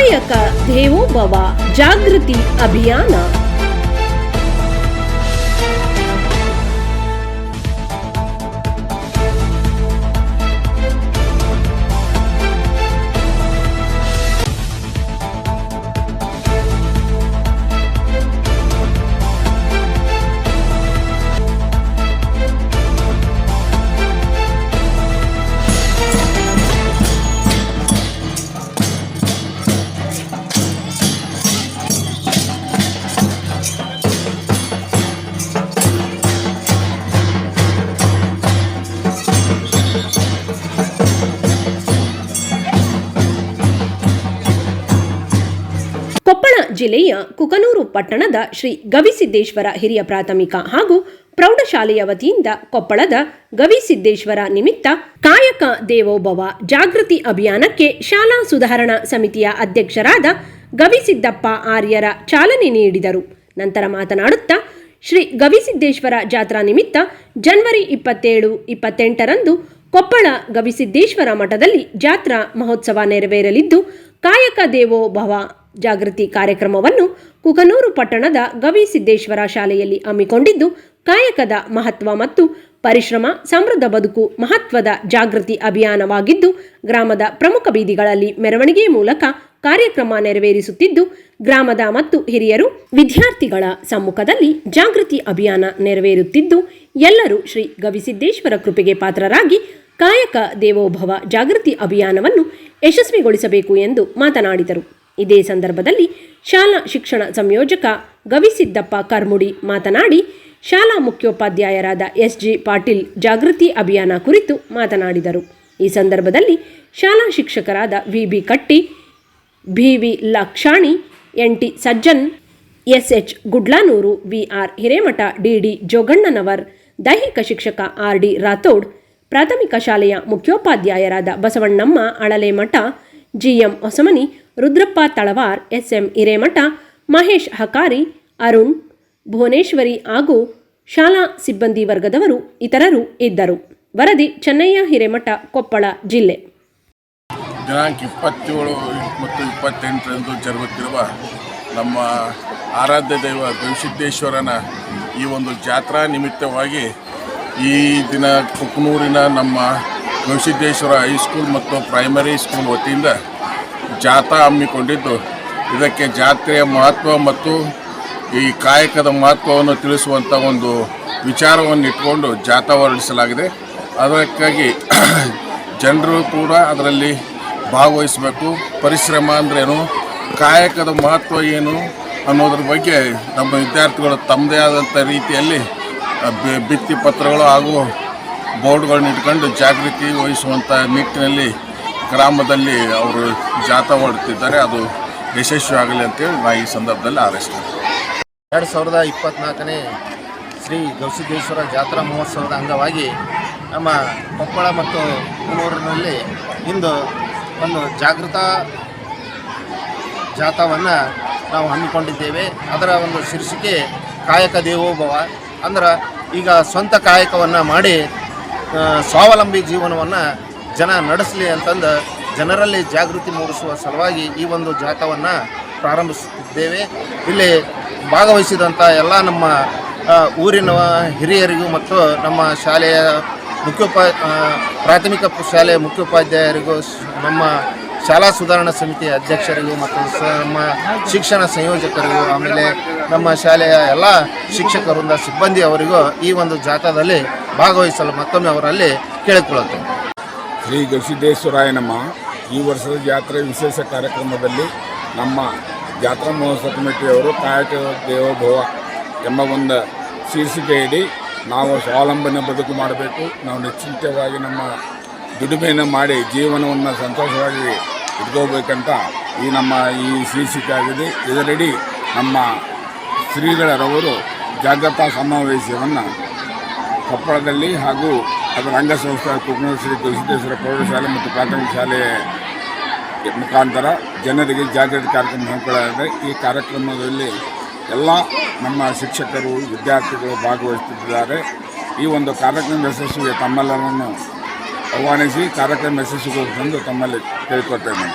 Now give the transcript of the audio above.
ಕಾಯಕ ದೇವೋಭವ ಜಾಗೃತಿ ಅಭಿಯಾನ. ಜಿಲ್ಲೆಯ ಕುಕನೂರು ಪಟ್ಟಣದ ಶ್ರೀ ಗವಿಸಿದ್ದೇಶ್ವರ ಹಿರಿಯ ಪ್ರಾಥಮಿಕ ಹಾಗೂ ಪ್ರೌಢಶಾಲೆಯ ವತಿಯಿಂದ ಕೊಪ್ಪಳದ ಗವಿಸಿದ್ದೇಶ್ವರ ನಿಮಿತ್ತ ಕಾಯಕ ದೇವೋಭವ ಜಾಗೃತಿ ಅಭಿಯಾನಕ್ಕೆ ಶಾಲಾ ಸುಧಾರಣಾ ಸಮಿತಿಯ ಅಧ್ಯಕ್ಷರಾದ ಗವಿಸಿದ್ದಪ್ಪ ಆರ್ಯರ ಚಾಲನೆ ನೀಡಿದರು. ನಂತರ ಮಾತನಾಡುತ್ತಾ, ಶ್ರೀ ಗವಿಸಿದ್ದೇಶ್ವರ ಜಾತ್ರಾ ನಿಮಿತ್ತ ಜನವರಿ ಇಪ್ಪತ್ತೇಳು, ಇಪ್ಪತ್ತೆಂಟರಂದು ಕೊಪ್ಪಳ ಗವಿಸಿದ್ದೇಶ್ವರ ಮಠದಲ್ಲಿ ಜಾತ್ರಾ ಮಹೋತ್ಸವ ನೆರವೇರಲಿದ್ದು, ಕಾಯಕ ದೇವೋ ಭವ ಜಾಗೃತಿ ಕಾರ್ಯಕ್ರಮವನ್ನು ಕುಕನೂರು ಪಟ್ಟಣದ ಗವಿಸಿದ್ದೇಶ್ವರ ಶಾಲೆಯಲ್ಲಿ ಹಮ್ಮಿಕೊಂಡಿದ್ದು, ಕಾಯಕದ ಮಹತ್ವ ಮತ್ತು ಪರಿಶ್ರಮ, ಸಮೃದ್ಧ ಬದುಕು, ಮಹತ್ವದ ಜಾಗೃತಿ ಅಭಿಯಾನವಾಗಿದ್ದು, ಗ್ರಾಮದ ಪ್ರಮುಖ ಬೀದಿಗಳಲ್ಲಿ ಮೆರವಣಿಗೆ ಮೂಲಕ ಕಾರ್ಯಕ್ರಮ ನೆರವೇರಿಸುತ್ತಿದ್ದು, ಗ್ರಾಮದ ಮತ್ತು ಹಿರಿಯರು ವಿದ್ಯಾರ್ಥಿಗಳ ಸಮ್ಮುಖದಲ್ಲಿ ಜಾಗೃತಿ ಅಭಿಯಾನ ನೆರವೇರುತ್ತಿದ್ದು, ಎಲ್ಲರೂ ಶ್ರೀ ಗವಿಸಿದ್ದೇಶ್ವರ ಕೃಪೆಗೆ ಪಾತ್ರರಾಗಿ ಕಾಯಕ ದೇವೋಭವ ಜಾಗೃತಿ ಅಭಿಯಾನವನ್ನು ಯಶಸ್ವಿಗೊಳಿಸಬೇಕು ಎಂದು ಮಾತನಾಡಿದರು. ಇದೇ ಸಂದರ್ಭದಲ್ಲಿ ಶಾಲಾ ಶಿಕ್ಷಣ ಸಂಯೋಜಕ ಗವಿಸಿದ್ದಪ್ಪ ಕರ್ಮುಡಿ ಮಾತನಾಡಿ, ಶಾಲಾ ಮುಖ್ಯೋಪಾಧ್ಯಾಯರಾದ ಎಸ್ ಜಿ ಪಾಟೀಲ್ ಜಾಗೃತಿ ಅಭಿಯಾನ ಕುರಿತು ಮಾತನಾಡಿದರು. ಈ ಸಂದರ್ಭದಲ್ಲಿ ಶಾಲಾ ಶಿಕ್ಷಕರಾದ V B Katti, B V Lakshani, N T Sajjan, S H Gudlanur VR Hiremath D Joganannavar, ದೈಹಿಕ ಶಿಕ್ಷಕ ಆರ್ ಡಿ ರಾಥೋಡ್, ಪ್ರಾಥಮಿಕ ಶಾಲೆಯ ಮುಖ್ಯೋಪಾಧ್ಯಾಯರಾದ ಬಸವಣ್ಣಮ್ಮ, ಅಳಲೆಮಠ ಜಿಎಂ ಹೊಸಮನಿ, ರುದ್ರಪ್ಪ ತಳವಾರ್, ಎಸ್ಎಂ ಹಿರೇಮಠ, ಮಹೇಶ್ ಹಕಾರಿ, ಅರುಣ್ ಭುವನೇಶ್ವರಿ ಹಾಗೂ ಶಾಲಾ ಸಿಬ್ಬಂದಿ ವರ್ಗದವರು ಇತರರು ಇದ್ದರು. ವರದಿ ಚೆನ್ನಯ್ಯ ಹಿರೇಮಠ, ಕೊಪ್ಪಳ ಜಿಲ್ಲೆ. ದಿನಾಂಕ ಇಪ್ಪತ್ತೇಳು ಮತ್ತು ಇಪ್ಪತ್ತೆಂಟರಂದು ಜರುಗುತ್ತಿರುವ ನಮ್ಮ ಆರಾಧ್ಯ ದೈವ ಗವಿಸಿದ್ದೇಶ್ವರನ ಈ ಒಂದು ಜಾತ್ರಾ ನಿಮಿತ್ತವಾಗಿ ಈ ದಿನ ಕುಕ್ನೂರಿನ ನಮ್ಮ ಗವಿಸಿದ್ದೇಶ್ವರ ಹೈಸ್ಕೂಲ್ ಮತ್ತು ಪ್ರೈಮರಿ ಸ್ಕೂಲ್ ವತಿಯಿಂದ ಜಾಥಾ ಹಮ್ಮಿಕೊಂಡಿದ್ದು. ಇದಕ್ಕೆ ಜಾತ್ರೆಯ ಮಹತ್ವ ಮತ್ತು ಈ ಕಾಯಕದ ಮಹತ್ವವನ್ನು ತಿಳಿಸುವಂಥ ಒಂದು ವಿಚಾರವನ್ನು ಇಟ್ಕೊಂಡು ಜಾಥಾ ಹೊರಡಿಸಲಾಗಿದೆ. ಅದಕ್ಕಾಗಿ ಜನರು ಕೂಡ ಅದರಲ್ಲಿ ಭಾಗವಹಿಸಬೇಕು. ಪರಿಶ್ರಮ ಅಂದ್ರೇನು? ಕಾಯಕದ ಮಹತ್ವ ಏನು? ಅನ್ನೋದ್ರ ಬಗ್ಗೆ ನಮ್ಮ ವಿದ್ಯಾರ್ಥಿಗಳು ತಮ್ಮದೇ ಆದಂಥ ರೀತಿಯಲ್ಲಿ ಭಿತ್ತಿ ಪತ್ರಗಳು ಹಾಗೂ ಬೋರ್ಡ್ಗಳನ್ನ ಇಟ್ಕೊಂಡು ಜಾಗೃತಿ ವಹಿಸುವಂಥ ನಿಟ್ಟಿನಲ್ಲಿ ಗ್ರಾಮದಲ್ಲಿ ಅವರು ಜಾಥಾ ಮಾಡುತ್ತಿದ್ದಾರೆ ಅದು ಯಶಸ್ವಿಯಾಗಲಿ ಅಂತೇಳಿ ನಾ ಈ ಸಂದರ್ಭದಲ್ಲಿ ಆರೈಸ್ತೇನೆ ಎರಡು ಸಾವಿರದ ಇಪ್ಪತ್ತ್ನಾಲ್ಕನೇ ಶ್ರೀ ಗವಿಸಿದ್ದೇಶ್ವರ ಜಾತ್ರಾ ಮಹೋತ್ಸವದ ಅಂಗವಾಗಿ ನಮ್ಮ ಕೊಪ್ಪಳ ಮತ್ತು ಕುನೂರಿನಲ್ಲಿ ಇಂದು ಒಂದು ಜಾಗೃತ ಜಾಥಾವನ್ನು ನಾವು ಹಮ್ಮಿಕೊಂಡಿದ್ದೇವೆ. ಅದರ ಒಂದು ಶೀರ್ಷಿಕೆ ಕಾಯಕ ದೇವೋಭವ. ಅಂದ್ರೆ ಈಗ ಸ್ವಂತ ಕಾಯಕವನ್ನು ಮಾಡಿ ಸ್ವಾವಲಂಬಿ ಜೀವನವನ್ನು ಜನ ನಡೆಸಲಿ ಅಂತಂದು ಜನರಲ್ಲಿ ಜಾಗೃತಿ ಮೂಡಿಸುವ ಸಲುವಾಗಿ ಈ ಒಂದು ಜಾಥಾವನ್ನು ಪ್ರಾರಂಭಿಸುತ್ತಿದ್ದೇವೆ. ಇಲ್ಲಿ ಭಾಗವಹಿಸಿದಂಥ ಎಲ್ಲ ನಮ್ಮ ಊರಿನ ಹಿರಿಯರಿಗೂ ಮತ್ತು ನಮ್ಮ ಶಾಲೆಯ ಮುಖ್ಯೋಪ ಪ್ರಾಥಮಿಕ ಶಾಲೆಯ ಮುಖ್ಯೋಪಾಧ್ಯಾಯರಿಗೂ, ನಮ್ಮ ಶಾಲಾ ಸುಧಾರಣಾ ಸಮಿತಿ ಅಧ್ಯಕ್ಷರಿಗೂ ಮತ್ತು ನಮ್ಮ ಶಿಕ್ಷಣ ಸಂಯೋಜಕರಿಗೂ, ಆಮೇಲೆ ನಮ್ಮ ಶಾಲೆಯ ಎಲ್ಲ ಶಿಕ್ಷಕರಿಂದ ಸಿಬ್ಬಂದಿ ಅವರಿಗೂ ಈ ಒಂದು ಜಾಥಾದಲ್ಲಿ ಭಾಗವಹಿಸಲು ಮತ್ತೊಮ್ಮೆ ಅವರಲ್ಲಿ ಕೇಳಿಕೊಳ್ಳುತ್ತೇನೆ. ಶ್ರೀ ಗವಿಸಿದ್ದೇಶ್ವರಾಯನಮ್ಮ ಈ ವರ್ಷದ ಜಾತ್ರೆ ವಿಶೇಷ ಕಾರ್ಯಕ್ರಮದಲ್ಲಿ ನಮ್ಮ ಜಾತ್ರಾ ಮಹೋತ್ಸವ ಕಮಿಟಿಯವರು ಕಾಯಕ ದೇವೋಭವ ಎಂಬ ಒಂದು ಶೀರ್ಷಿಕೆಯಡಿ ನಾವು ಸ್ವಾವಲಂಬನೆ ಬದುಕು ಮಾಡಬೇಕು. ನಾವು ನಿಶ್ಚಿಂತವಾಗಿ ನಮ್ಮ ದುಡಿಮೆಯನ್ನು ಮಾಡಿ ಜೀವನವನ್ನು ಸಂತೋಷವಾಗಿ ಇಟ್ಕೋಬೇಕಂತ ಈ ನಮ್ಮ ಈ ಶೀರ್ಷಿಕೆ ಆಗಿದೆ. ಇದರಡಿ ನಮ್ಮ ಶ್ರೀಗಳರವರು ಜಾಗ್ರತಾ ಸಮಾವೇಶವನ್ನು ಕೊಪ್ಪಳದಲ್ಲಿ ಹಾಗೂ ಅದರ ಅಂಗಸಂಸ್ಥೆ ಕುಗ್ನೂರು ಶ್ರೀ ತುಳಸಿದ್ದೇಶ್ವರ ಪ್ರೌಢಶಾಲೆ ಮತ್ತು ಪ್ರಾಥಮಿಕ ಶಾಲೆ ಮುಖಾಂತರ ಜನರಿಗೆ ಜಾಗೃತಿ ಕಾರ್ಯಕ್ರಮ ಹಮ್ಮಿಕೊಳ್ಳಲಾಗಿದೆ. ಈ ಕಾರ್ಯಕ್ರಮದಲ್ಲಿ ಎಲ್ಲ ನಮ್ಮ ಶಿಕ್ಷಕರು, ವಿದ್ಯಾರ್ಥಿಗಳು ಭಾಗವಹಿಸುತ್ತಿದ್ದಾರೆ. ಈ ಒಂದು ಕಾರ್ಯಕ್ರಮ ಯಶಸ್ವಿಗೆ ತಮ್ಮೆಲ್ಲರನ್ನು ಆಹ್ವಾನಿಸಿ ಕಾರ್ಯಕ್ರಮ ಯಶಸ್ವಿಗೊಳಿಸಲೆಂದು ತಮ್ಮಲ್ಲಿ ಕೇಳಿಕೊಳ್ತೇನೆ.